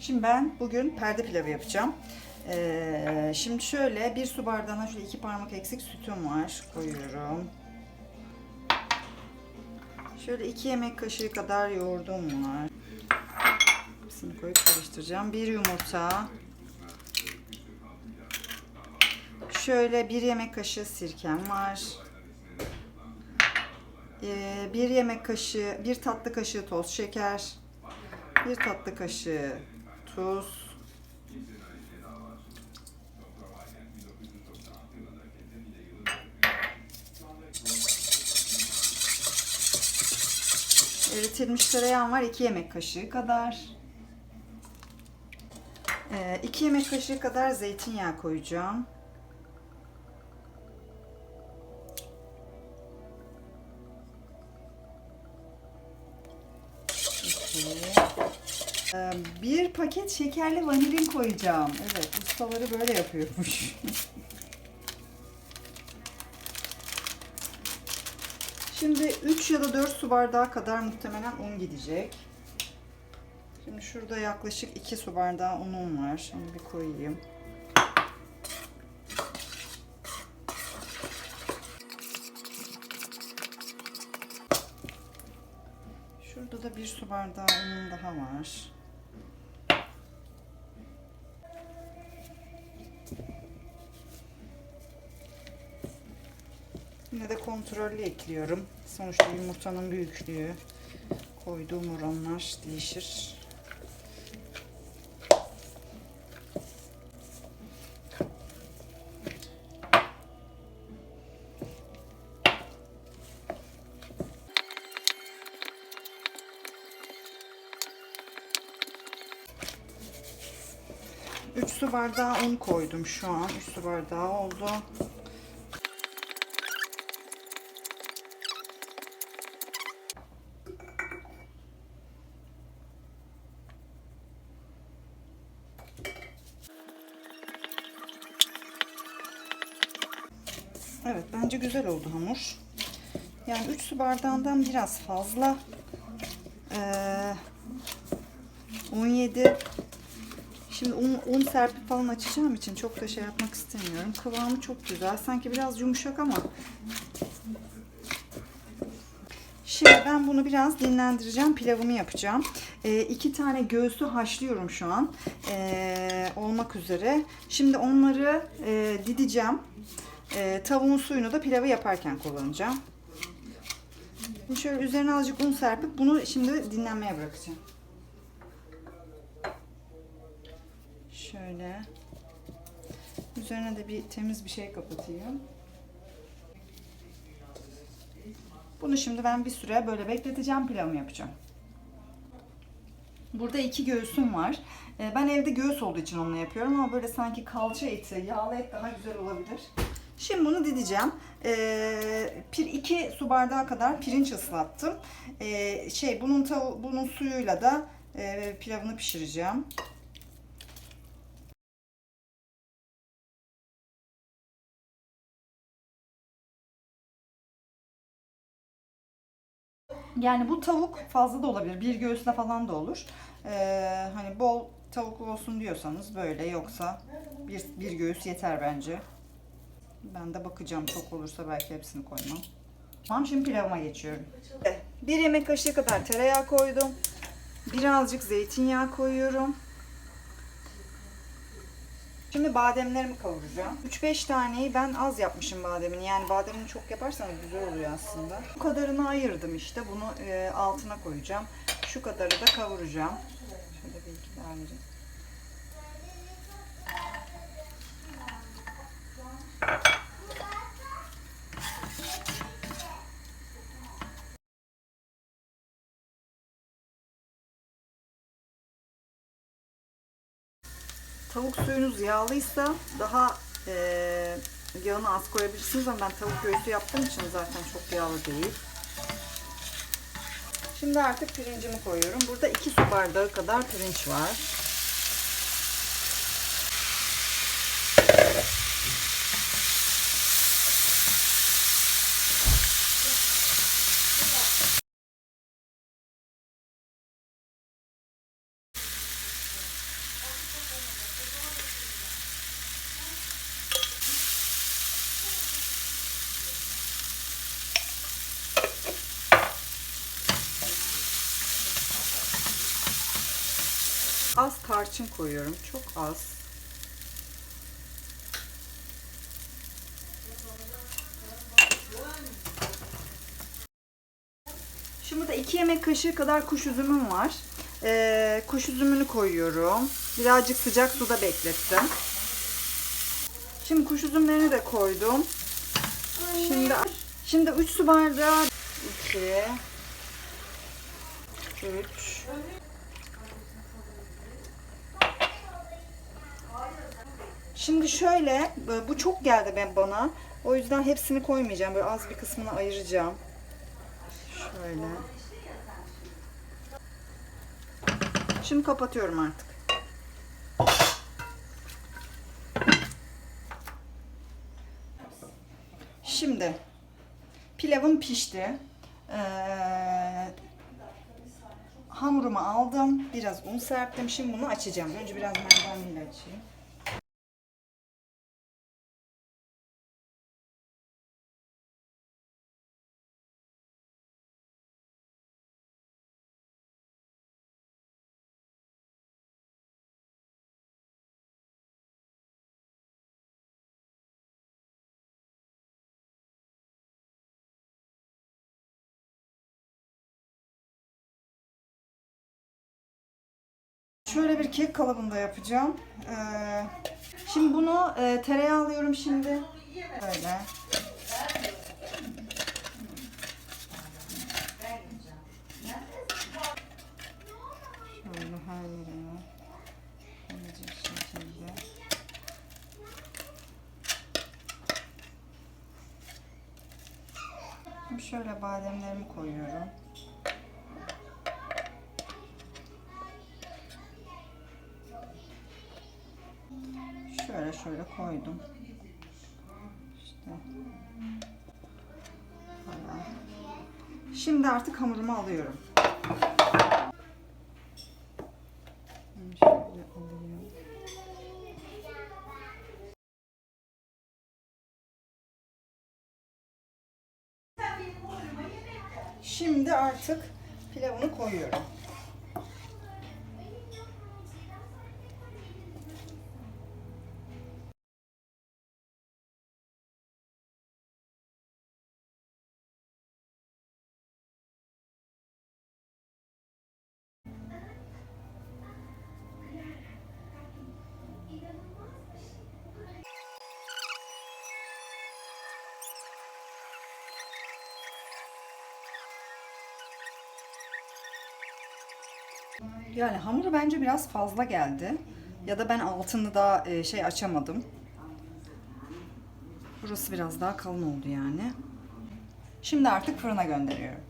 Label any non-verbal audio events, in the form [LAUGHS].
Şimdi ben bugün perde pilavı yapacağım. Ee, şimdi şöyle bir su bardağına şöyle iki parmak eksik sütüm var. Koyuyorum. Şöyle iki yemek kaşığı kadar yoğurdum var. Hepsini koyup karıştıracağım. Bir yumurta. Şöyle bir yemek kaşığı sirkem var. Ee, bir yemek kaşığı, bir tatlı kaşığı toz şeker. Bir tatlı kaşığı tuz. Eritilmiş tereyağım var 2 yemek kaşığı kadar. 2 yemek kaşığı kadar zeytinyağı koyacağım. Bir paket şekerli vanilin koyacağım. Evet, ustaları böyle yapıyormuş. [LAUGHS] Şimdi 3 ya da 4 su bardağı kadar muhtemelen un gidecek. Şimdi şurada yaklaşık 2 su bardağı unum var. Şimdi bir koyayım. Şurada da bir su bardağı unum daha var. Yine de kontrollü ekliyorum. Sonuçta yumurtanın büyüklüğü, koyduğum oranlar değişir. Üç su bardağı un koydum şu an. 3 su bardağı oldu. Evet bence güzel oldu hamur. Yani 3 su bardağından biraz fazla. Ee, 17 Şimdi un, un serpip falan açacağım için çok da şey yapmak istemiyorum. Kıvamı çok güzel. Sanki biraz yumuşak ama. Şimdi ben bunu biraz dinlendireceğim. Pilavımı yapacağım. Ee, iki tane göğsü haşlıyorum şu an. Ee, olmak üzere. Şimdi onları e, dideceğim. Ee, tavuğun suyunu da pilavı yaparken kullanacağım. Şöyle üzerine azıcık un serpip bunu şimdi dinlenmeye bırakacağım. Şöyle. Üzerine de bir temiz bir şey kapatayım. Bunu şimdi ben bir süre böyle bekleteceğim pilavımı yapacağım. Burada iki göğsüm var. Ee, Ben evde göğüs olduğu için onunla yapıyorum ama böyle sanki kalça eti, yağlı et daha güzel olabilir. Şimdi bunu dideceğim. Ee, pir iki su bardağı kadar pirinç ıslattım. Ee, şey bunun tavu, bunun suyuyla da e, pilavını pişireceğim. Yani bu tavuk fazla da olabilir. Bir göğüsle falan da olur. Ee, hani bol tavuklu olsun diyorsanız böyle yoksa bir, bir göğüs yeter bence. Ben de bakacağım çok olursa belki hepsini koymam. Tamam şimdi pilavıma geçiyorum. Bir yemek kaşığı kadar tereyağı koydum. Birazcık zeytinyağı koyuyorum. Şimdi bademlerimi kavuracağım. 3-5 taneyi ben az yapmışım bademini. Yani bademini çok yaparsanız güzel oluyor aslında. Bu kadarını ayırdım işte. Bunu e, altına koyacağım. Şu kadarı da kavuracağım. Şöyle bir iki daha vereyim. Tavuk suyunuz yağlıysa daha e, yağını az koyabilirsiniz ama ben tavuk göğsü yaptığım için zaten çok yağlı değil. Şimdi artık pirincimi koyuyorum. Burada 2 su bardağı kadar pirinç var. Az tarçın koyuyorum. Çok az. Şimdi da 2 yemek kaşığı kadar kuş üzümüm var. Ee, kuş üzümünü koyuyorum. Birazcık sıcak suda beklettim. Şimdi kuş üzümlerini de koydum. Şimdi şimdi 3 su bardağı 2 3 Şimdi şöyle bu çok geldi ben bana. O yüzden hepsini koymayacağım. Böyle az bir kısmını ayıracağım. Şöyle. Şimdi kapatıyorum artık. Şimdi pilavım pişti. Ee, hamurumu aldım. Biraz un serptim. Şimdi bunu açacağım. Önce biraz merdaneyle açayım. Şöyle bir kek kalıbında yapacağım. Ee, şimdi bunu e, tereyağı alıyorum şimdi. Böyle. Şöyle her yerine şekilde. Şimdi şöyle bademlerimi koyuyorum. Şöyle koydum. İşte. Şimdi artık hamurumu alıyorum. Şimdi artık pilavını koyuyorum. Yani hamuru bence biraz fazla geldi. Ya da ben altını da e, şey açamadım. Burası biraz daha kalın oldu yani. Şimdi artık fırına gönderiyorum.